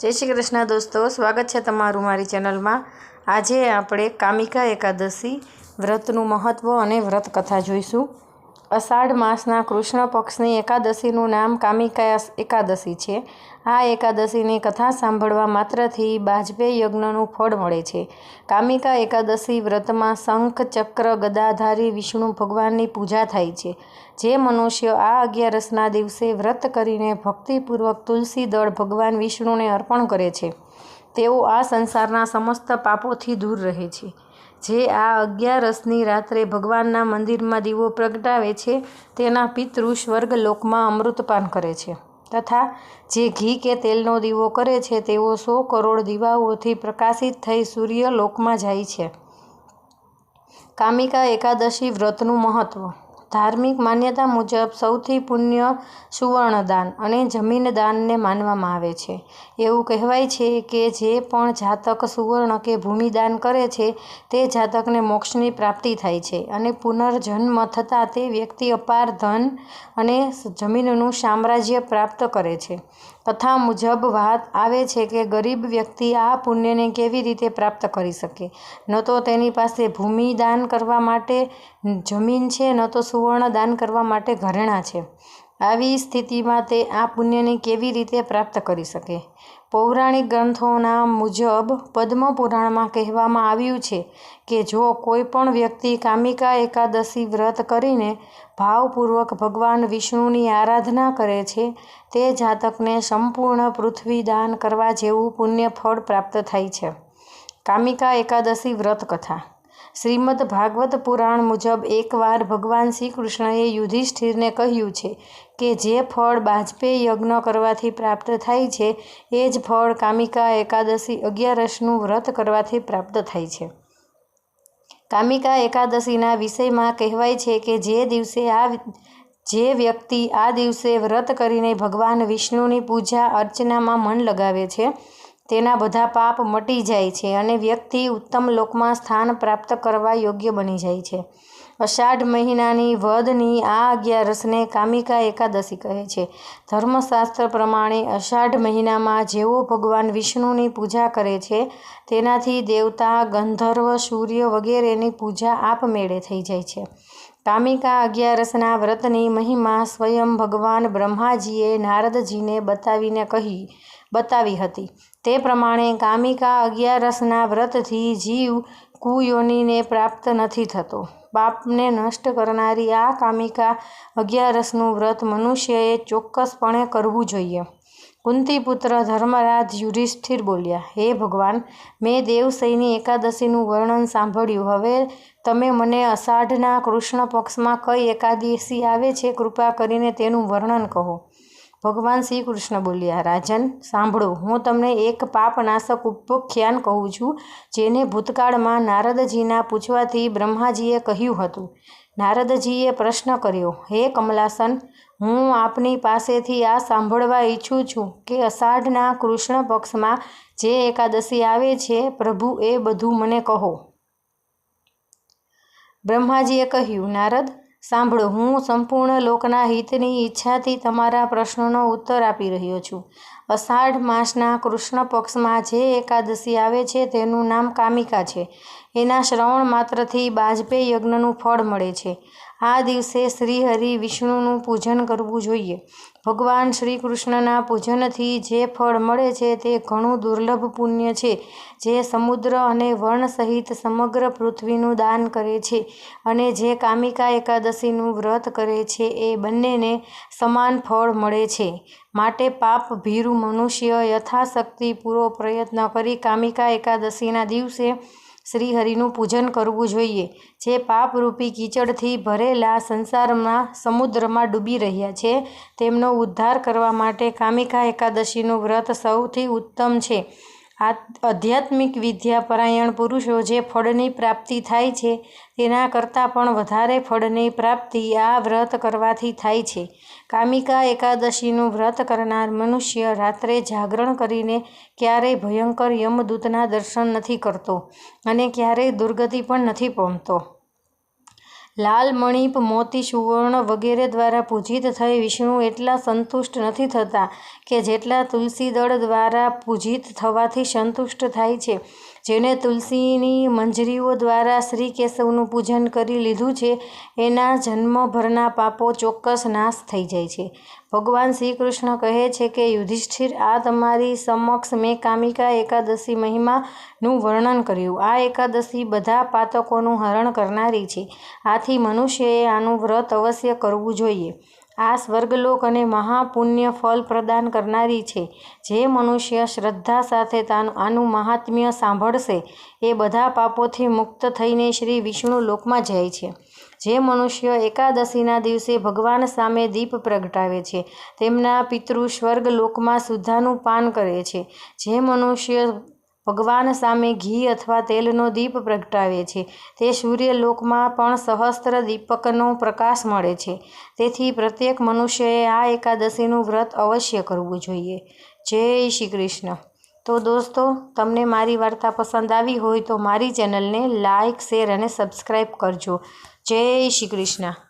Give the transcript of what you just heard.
જય શ્રી કૃષ્ણ દોસ્તો, સ્વાગત છે તમારું મારી ચેનલમાં. આજે આપણે કામિકા એકાદશી, વ્રતનું મહત્ત્વ અને વ્રત કથા જોઈશું. અષાઢ માસના કૃષ્ણ પક્ષની એકાદશીનું નામ કામિકા એકાદશી છે. આ એકાદશીની કથા સાંભળવા માત્રથી બાજપે યજ્ઞનું ફળ મળે છે. કામિકા એકાદશી વ્રતમાં શંખ, ચક્ર, ગદાધારી, વિષ્ણુ ભગવાનની પૂજા થાય છે. જે મનુષ્ય આ અગિયારસના દિવસે વ્રત કરીને ભક્તિપૂર્વક તુલસી દળ ભગવાન વિષ્ણુને અર્પણ કરે છે. તેઓ આ સંસારના સમસ્ત પાપોથી દૂર રહે છે. જે આ અગિયારસની રાત્રે ભગવાનના મંદિરમાં દીવો પ્રગટાવે છે, તેના પિતૃ સ્વર્ગ લોકમાં અમૃતપાન કરે છે. તથા જે ઘી કે તેલનો દીવો કરે છે, તેઓ સો કરોડ દીવાઓથી પ્રકાશિત થઈ સૂર્ય લોકમાં જાય છે. કામિકા એકાદશી વ્રતનું મહત્ત્વ ધાર્મિક માન્યતા મુજબ સૌથી પુણ્ય સુવર્ણદાન અને જમીનદાનને માનવામાં આવે છે. એવું કહેવાય છે કે જે પણ જાતક સુવર્ણ કે ભૂમિદાન કરે છે, તે જાતકને મોક્ષની પ્રાપ્તિ થાય છે અને પુનર્જન્મ થતાં તે વ્યક્તિ અપાર ધન અને જમીનનું સામ્રાજ્ય પ્રાપ્ત કરે છે. કથા મુજબ વાત આવે છે કે ગરીબ વ્યક્તિ આ પુણ્યને કેવી રીતે પ્રાપ્ત કરી શકે? ન તો તેની પાસે ભૂમિ દાન કરવા માટે જમીન છે, ન તો સુવર્ણ દાન કરવા માટે ઘરેણાં છે. આવી સ્થિતિમાં તે આ પુણ્યને કેવી રીતે પ્રાપ્ત કરી શકે? પૌરાણિક ગ્રંથોના મુજબ પદ્મ પુરાણમાં કહેવામાં આવ્યું છે કે જો કોઈ પણ વ્યક્તિ કામિકા એકાદશી વ્રત કરીને ભાવપૂર્વક ભગવાન વિષ્ણુની આરાધના કરે છે, તે જાતકને સંપૂર્ણ પૃથ્વી દાન કરવા જેવું પુણ્ય ફળ પ્રાપ્ત થાય છે. કામિકા એકાદશી વ્રત કથા શ્રીમદ ભાગવત પુરાણ મુજબ એકવાર ભગવાન શ્રી કૃષ્ણએ યુધિષ્ઠિરને કહ્યું છે કે જે ફળ બાજપેયી યજ્ઞ કરવાથી પ્રાપ્ત થાય છે, એ જ ફળ કામિકા એકાદશી અગિયારસનું વ્રત કરવાથી પ્રાપ્ત થાય છે. કામિકા એકાદશીના વિષયમાં કહેવાય છે કે જે દિવસે આ જે વ્યક્તિ આ દિવસે વ્રત કરીને ભગવાન વિષ્ણુની પૂજા અર્ચનામાં મન લગાવે છે તેના બધા પાપ મટી જાય છે અને વ્યક્તિ ઉત્તમ લોકમાં સ્થાન પ્રાપ્ત કરવા યોગ્ય બની જાય છે. અષાઢ મહિનાની વદની આ અગિયારસને કામિકા એકાદશી કહે છે. ધર્મશાસ્ત્ર પ્રમાણે અષાઢ મહિનામાં જેઓ ભગવાન વિષ્ણુની પૂજા કરે છે, તેનાથી દેવતા, ગંધર્વ, સૂર્ય વગેરેની પૂજા આપમેળે થઈ જાય છે. કામિકા અગિયારસના વ્રતની મહિમા સ્વયં ભગવાન બ્રહ્માજીએ નારદજીને બતાવીને કહી, બતાવી હતી. તે પ્રમાણે કામિકા અગિયારસના વ્રતથી જીવ કુયોનીને પ્રાપ્ત નથી થતો. પાપને નષ્ટ કરનારી આ કામિકા અગિયારસનું વ્રત મનુષ્યએ ચોક્કસપણે કરવું જોઈએ. કુંતીપુત્ર ધર્મરાજ યુધિષ્ઠિર બોલ્યા, હે ભગવાન, મેં દેવસૈની એકાદશીનું વર્ણન સાંભળ્યું. હવે તમે મને અષાઢના કૃષ્ણ પક્ષમાં કઈ એકાદશી આવે છે કૃપા કરીને તેનું વર્ણન કહો. ભગવાન શ્રી કૃષ્ણ બોલ્યા, રાજન, સાંભળો, હું તમને એક પાપનાશક ઉપખ્યાન કહું છું, જેને ભૂતકાળમાં નારદજીના પૂછવાથી બ્રહ્માજીએ કહ્યું હતું. નારદજીએ પ્રશ્ન કર્યો, હે કમલાસન હું આપની પાસેથી આ સાંભળવા ઈચ્છું છું કે અષાઢના કૃષ્ણ પક્ષમાં જે એકાદશી આવે છે, પ્રભુ એ બધું મને કહો. બ્રહ્માજીએ કહ્યું, નારદ, સાંભળો, હું સંપૂર્ણ લોકના હિતની ઈચ્છાથી તમારા પ્રશ્નોનો ઉત્તર આપી રહ્યો છું. અષાઢ માસના કૃષ્ણ પક્ષમાં જે એકાદશી આવે છે, તેનું નામ કામિકા છે. એના શ્રવણ માત્રથી બાજપેયી યજ્ઞનું ફળ મળે છે. આ દિવસે શ્રીહરિ વિષ્ણુનું પૂજન કરવું જોઈએ. ભગવાન શ્રી કૃષ્ણના પૂજનથી જે ફળ મળે છે તે ઘણું દુર્લભ પુણ્ય છે. જે સમુદ્ર અને વન સહિત સમગ્ર પૃથ્વીનું દાન કરે છે અને જે કામિકા એકાદશીનું વ્રત કરે છે એ બંનેને સમાન ફળ મળે છે. માટે પાપ ભીરુ મનુષ્ય યથાશક્તિ પૂરો પ્રયત્ન કરી કામિકા એકાદશીના દિવસે શ્રીહરિનું પૂજન કરવું જોઈએ. જે પાપરૂપી કીચડથી ભરેલા સંસારમાં સમુદ્રમાં ડૂબી રહ્યા છે, તેમનો ઉદ્ધાર કરવા માટે કામિકા એકાદશીનું વ્રત સૌથી ઉત્તમ છે. આધ્યાત્મિક વિદ્યા પરાયણ પુરુષો જે ફળની પ્રાપ્તિ થાય છે, તેના કરતાં પણ વધારે ફળની પ્રાપ્તિ આ વ્રત કરવાથી થાય છે. કામિકા એકાદશીનું વ્રત કરનાર મનુષ્ય રાત્રે જાગરણ કરીને ક્યારેય ભયંકર યમદૂતના દર્શન નથી કરતો અને ક્યારેય દુર્ગતિ પણ નથી પામતો. લાલ મણિપ મોતી સુવર્ણ વગેરે દ્વારા પૂજિત થઈ વિષ્ણુ એટલા સંતુષ્ટ નથી થતા કે જેટલા તુલસી દળ દ્વારા પૂજિત થવાથી સંતુષ્ટ થાય છે. જેને તુલસીની મંજરીઓ દ્વારા શ્રી કેશવનું પૂજન કરી લીધું છે, એના જન્મભરના પાપો ચોક્કસ નાશ થઈ જાય છે. ભગવાન શ્રી કૃષ્ણ કહે છે કે, યુધિષ્ઠિર, આ તમારી સમક્ષ મેં કામિકા એકાદશી મહિમાનું વર્ણન કર્યું. આ એકાદશી બધા પાતકોનું હરણ કરનારી છે. આથી મનુષ્યએ આનું વ્રત અવશ્ય કરવું જોઈએ. આ સ્વર્ગલોક અને મહાપુણ્ય ફળ પ્રદાન કરનારી છે. જે મનુષ્ય શ્રદ્ધા સાથે આનું મહાત્મ્ય સાંભળશે, એ બધા પાપોથી મુક્ત થઈને શ્રી વિષ્ણુ લોકમાં જાય છે. જે મનુષ્ય એકાદશીના દિવસે ભગવાન સામે દીપ પ્રગટાવે છે, તેમના પિતૃ સ્વર્ગ લોકમાં સુધાનું પાન કરે છે. જે મનુષ્ય ભગવાન સામે ઘી અથવા તેલનો દીપ પ્રગટાવે છે. તે સૂર્યલોકમાં પણ સહસ્ત્ર દીપકનો પ્રકાશ મળે છે. તેથી પ્રત્યેક મનુષ્યએ આ એકાદશીનું વ્રત અવશ્ય કરવું જોઈએ. જય શ્રી કૃષ્ણ. તો દોસ્તો, તમને મારી વાર્તા પસંદ આવી હોય તો મારી ચેનલને લાઇક શેર અને સબસ્ક્રાઈબ કરજો. જય શ્રી કૃષ્ણ.